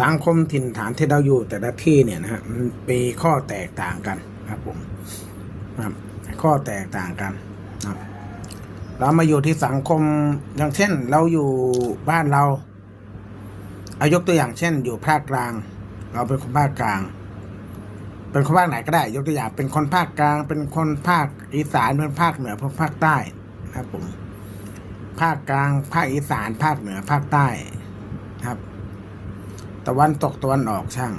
สังคมถิ่นฐานที่เราอยู่แต่ละที่เนี่ยนะฮะมันมีข้อแตกต่างกันครับผมครับข้อแตกต่างกันครับเรามาอยู่ที่สังคมอย่างเช่น เราอยู่บ้านเราอายกตัวอย่างเช่น อยู่ภาคกลาง เราเป็นคนภาคกลาง เป็นคนภาคไหนก็ได้ ยกตัวอย่างเป็นคนภาคกลาง เป็นคนภาคอีสานเป็นภาคเหนือเป็นภาคใต้นะครับผมภาคกลาง ภาคอีสาน ภาคเหนือภาคใต้ครับ ตะวันตกตะวันออกช่าง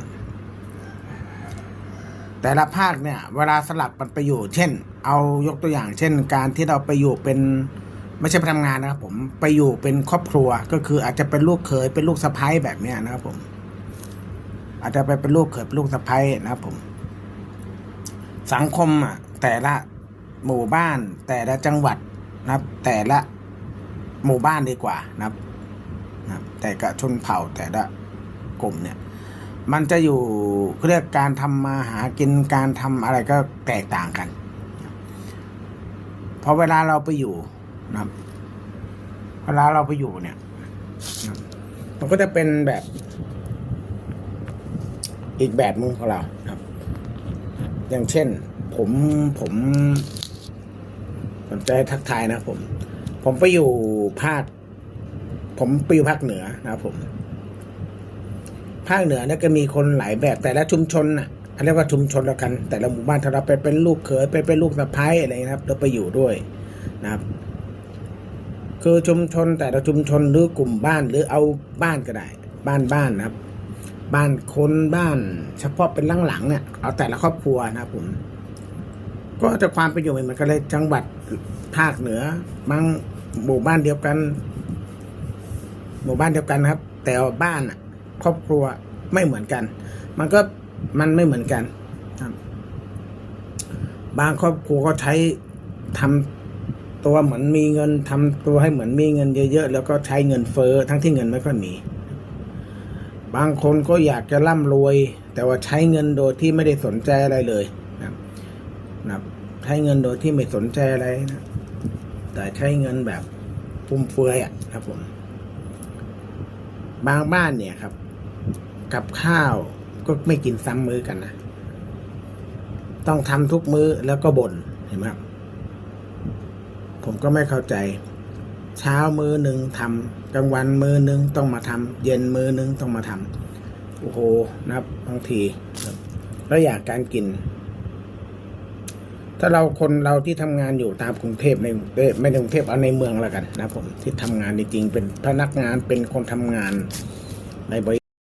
แต่ละภาคเนี่ย เวลาสลับมันไปอยู่เช่น เอายกตัวอย่าง เช่น การที่เราไปอยู่เป็นไม่ใช่ไปทำงานนะครับผมไปอยู่เป็นครอบครัวก็คืออาจจะเป็นลูกเขยเป็นลูกสะใภ้แบบเนี้ยนะครับผม อาจจะไปเป็นลูกเขยเป็นลูกสะใภ้นะครับผม สังคมอะแต่ละหมู่บ้าน แต่ละจังหวัดนะครับ แต่ละหมู่บ้านดีกว่านะครับนะครับแต่กะชนเผ่าแต่ละ กลุ่มเนี่ย มันจะอยู่เขาเรียกการทำมาหากินการทำอะไรก็แตกต่างกันพอเวลาเราไปอยู่นะเวลาเราไปอยู่เนี่ย มันก็จะเป็นแบบ อีกแบบหนึงของเราครับ อย่างเช่น ผมผมผมจะให้ทักทายนะผม ผมไปอยู่ภาค ผมไปอยู่ภาคเหนือนะครับผม ภาคเหนือเนี่ยก็มีคนหลายแบบแต่ละชุมชนน่ะเรียกว่าชุมชนแล้วกัน แต่ละหมู่บ้านถ้าเราไปเป็นลูกเขยไปเป็นลูกสะใภ้อะไรนะครับ เราไปอยู่ด้วยนะครับ คือชุมชนแต่ละชุมชนหรือกลุ่มบ้านหรือเอาบ้านก็ได้ บ้านบ้านนะครับ บ้านคนบ้าน เฉพาะเป็นหลังๆเนี่ยเอาแต่ละครอบครัวนะครับผมก็จะความเป็นอยู่เหมือนกันเลยจังหวัดภาคเหนือบางหมู่บ้านเดียวกัน หมู่บ้านเดียวกันครับ แต่บ้านอะ ครอบครัวไม่เหมือนกัน มันก็มันไม่เหมือนกันครับบางครอบครัวก็ใช้ทำตัวเหมือนมีเงินทำตัวให้เหมือนมีเงินเยอะๆแล้วก็ใช้เงินเฟ้อทั้งที่เงินไม่ค่อยมี บางคนก็อยากจะร่ำรวย แต่ว่าใช้เงินโดยที่ไม่ได้สนใจอะไรเลยนะครับใช้เงินโดยที่ไม่สนใจอะไรนะแต่ใช้เงินแบบฟุ่มเฟือยอะครับผม บางบ้านเนี่ยครับ กับข้าวก็ไม่กินซ้ำมื้อกันนะ ต้องทำทุกมื้อแล้วก็บ่นเห็นไหมครับผมก็ไม่เข้าใจ เช้ามื้อหนึ่งทำกลางวันมื้อหนึ่งต้องมาทำเย็นมื้อหนึ่งต้องมาทำโอ้โหนะครับบางทีแล้วอยากการกิน ถ้าเราคนเราที่ทำงานอยู่ตามกรุงเทพในไม่ในกรุงเทพเอาในเมืองแล้วกัน นะผมที่ทำงานจริงๆเป็นพนักงานเป็นคนทำงานในบริ